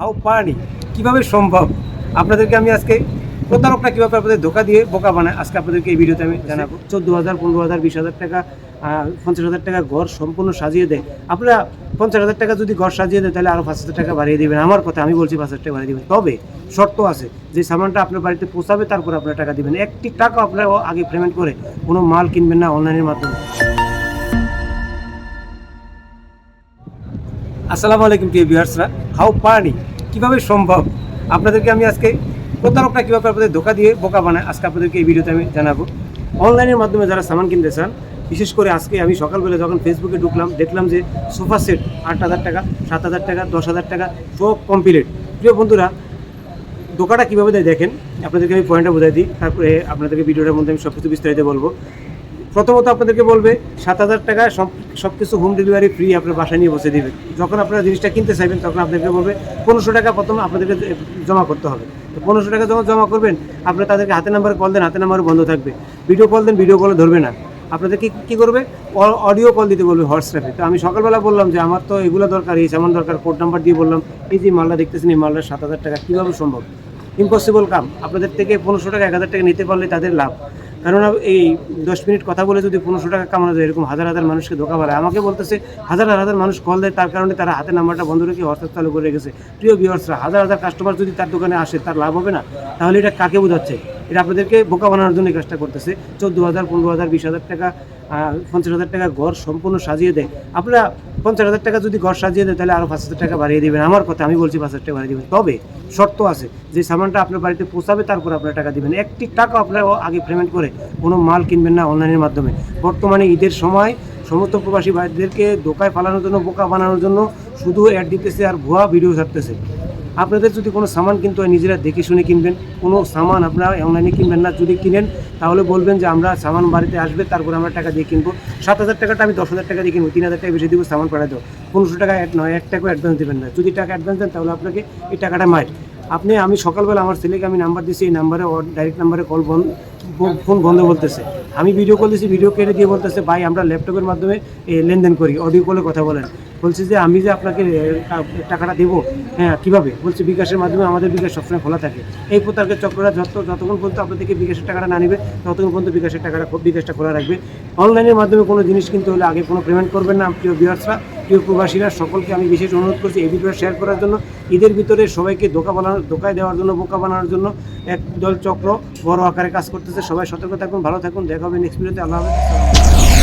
How পানি, কীভাবে সম্ভব? আপনাদেরকে আমি আজকে প্রতারকরা কীভাবে আপনাদের ধোকা দিয়ে বোকা বানায়, আজকে আপনাদেরকে এই ভিডিওতে আমি জানাব। চোদ্দ হাজার পনেরো হাজার বিশ হাজার টাকা পঞ্চাশ হাজার টাকা ঘর সম্পূর্ণ সাজিয়ে দেয়। আপনারা পঞ্চাশ হাজার টাকা যদি ঘর সাজিয়ে দেয়, তাহলে আরও পাঁচ হাজার টাকা বাড়িয়ে দেবেন। আমার কথা, আমি বলছি পাঁচ হাজার টাকা বাড়িয়ে দেবেন। তবে শর্ত আছে, যে সামানটা আপনার বাড়িতে পৌঁছাবে, তারপর আপনার টাকা দিবেন। একটি টাকা আপনারা আগে পেমেন্ট করে কোনো মাল কিনবেন না অনলাইনের মাধ্যমে। আসসালামু আলাইকুম প্রিয় ভিউয়ার্সরা হাউ পানি কীভাবে সম্ভব? আপনাদেরকে আমি আজকে প্রতারকরা কীভাবে আপনাদের ধোকা দিয়ে বোকা বানায়, আজকে আপনাদেরকে এই ভিডিওতে আমি জানাব। অনলাইনের মাধ্যমে যারা সামান কিনতে চান, বিশেষ করে আজকে আমি সকালবেলা যখন ফেসবুকে ঢুকলাম, দেখলাম যে সোফা সেট আট হাজার টাকা, সাত হাজার টাকা, দশ হাজার টাকা সব কমপ্লিট প্রিয় বন্ধুরা দোকানটা কীভাবে দেয় দেখেন, আপনাদেরকে আমি পয়েন্টটা বোঝাই দিই, তারপরে আপনাদেরকে ভিডিওটার মধ্যে আমি সব কিছু বিস্তারিত বলব। প্রথমত আপনাদেরকে বলবে, সাত হাজার টাকা সব সব কিছু হোম ডেলিভারি ফ্রি আপনার বাসায় নিয়ে বসে দিবে। যখন আপনারা জিনিসটা কিনতে চাইবেন, তখন আপনাদেরকে বলবে, পনেরোশো টাকা প্রথম আপনাদেরকে জমা করতে হবে। তো পনেরোশো টাকা যখন জমা করবেন, আপনারা তাদেরকে হাতে নাম্বারে কল দেন, হাতে নাম্বার বন্ধ থাকবে। ভিডিও কল দেন ভিডিও কলে ধরবে না। আপনাদেরকে কী করবে? অডিও কল দিতে বলবে হোয়াটসঅ্যাপে তো আমি সকালবেলা বললাম যে, আমার তো এগুলো দরকার, এই সামান দরকার কোড নাম্বার দিয়ে বললাম, এই যে মালটা দেখতেছেন, এই মালটা সাত হাজার টাকা, কীভাবে সম্ভব? ইম্পসিবল কাম। আপনাদের থেকে পনেরোশো টাকা, এক হাজার টাকা নিতে পারলে তাদের লাভ। কেননা এই দশ মিনিট কথা বলে যদি পনেরোশো টাকা কামানো যায়, এরকম হাজার হাজার মানুষকে ধোকা বলে আমাকে বলতেছে, হাজার হাজার মানুষ কল দেয়, তার কারণে তারা হাতে নাম্বারটা বন্ধ রেখে হোয়াটসঅ্যাপ চালু করে রেখেছে। প্রিয় ভিউয়ার্সরা হাজার হাজার কাস্টমার যদি তার দোকানে আসে, তার লাভ হবে না? তাহলে এটা কাকে বোঝাচ্ছে? এটা আপনাদেরকে বোকা বানানোর জন্য কাজটা করতেছে। চোদ্দ হাজার, পনেরো হাজার, বিশ হাজার টাকা পঞ্চাশ হাজার টাকা ঘর সম্পূর্ণ সাজিয়ে দেয়। আপনারা পঞ্চাশ হাজার টাকা যদি ঘর সাজিয়ে দেয়, তাহলে আরও পাঁচ হাজার টাকা বাড়িয়ে দেবেন। আমার কথা, আমি বলছি পাঁচ হাজার টাকা বাড়িয়ে দেবেন। তবে শর্ত আছে, যে সামানটা আপনার বাড়িতে পৌঁছাবে, তারপর আপনার টাকা দেবেন। একটি টাকা আপনার আগে পেমেন্ট করে কোনো মাল কিনবেন না অনলাইনের মাধ্যমে। বর্তমানে ঈদের সময় সমস্ত প্রবাসী ভাইদেরকে দোকায় পালানোর জন্য, বোকা বানানোর জন্য শুধু অ্যাড দিতেছে আর ভুয়া ভিডিও ছাড়তেছে। আপনাদের যদি কোনো সামান কিনতে হয়, নিজেরা দেখে শুনে কিনবেন। কোনো সামান আপনারা অনলাইনে কিনবেন না। যদি কিনেন, তাহলে বলবেন যে আমরা সামান বাড়িতে আসবে, তারপরে আমরা টাকা দিয়ে কিনবো। সাত হাজার টাকাটা আমি দশ হাজার টাকা দিয়ে কিনবো, তিন হাজার টাকা বেশি দিব, সামান পাঠাই দেবো। পনেরোশো টাকা নয় এক টাকাও অ্যাডভান্স দেবেন না। যদি টাকা অ্যাডভান্স দেন, তাহলে আপনাকে এই টাকাটা মার আপনি, আমি সকালবেলা আমার ছেলেকে আমি নাম্বার দিয়েছি এই নাম্বারে ডাইরেক্ট নাম্বারে কল বন্ধ, ফোন বন্ধ বলতেছে। আমি ভিডিও কল দিয়েছি ভিডিও কেটে দিয়ে বলতেছে, ভাই, আমরা ল্যাপটপের মাধ্যমে লেনদেন করি অডিও কলে কথা বলেন। বলছি যে, আমি যে আপনাকে টাকাটা দেবো হ্যাঁ কীভাবে? বলছি, বিকাশের মাধ্যমে আমাদের বিকাশ সবসময় খোলা থাকে। এই প্রতারকের চক্রটা যত, যতক্ষণ পর্যন্ত আপনাদেরকে বিকাশের টাকাটা না নেবে, ততক্ষণ পর্যন্ত বিকাশের টাকাটা বিকাশটা খোলা রাখবে। অনলাইনের মাধ্যমে কোনো জিনিস কিনতে হলে আগে কোনো পেমেন্ট করবেন না, প্রিয় বিহার্সরা প্রিয় প্রবাসীরা, সকলকে আমি বিশেষ অনুরোধ করছি এই ভিডিও শেয়ার করার জন্য। ঈদের ভিতরে সবাইকে ধোকা বানানোর ধোকায় দেওয়ার জন্য, বোকা বানানোর জন্য এক দল চক্র বড় আকারে কাজ করতেছে। সবাই সতর্ক থাকুন, ভালো থাকুন। দেখা হবে নেক্সট ভিডিওতে আল্লাহ হাফেজ।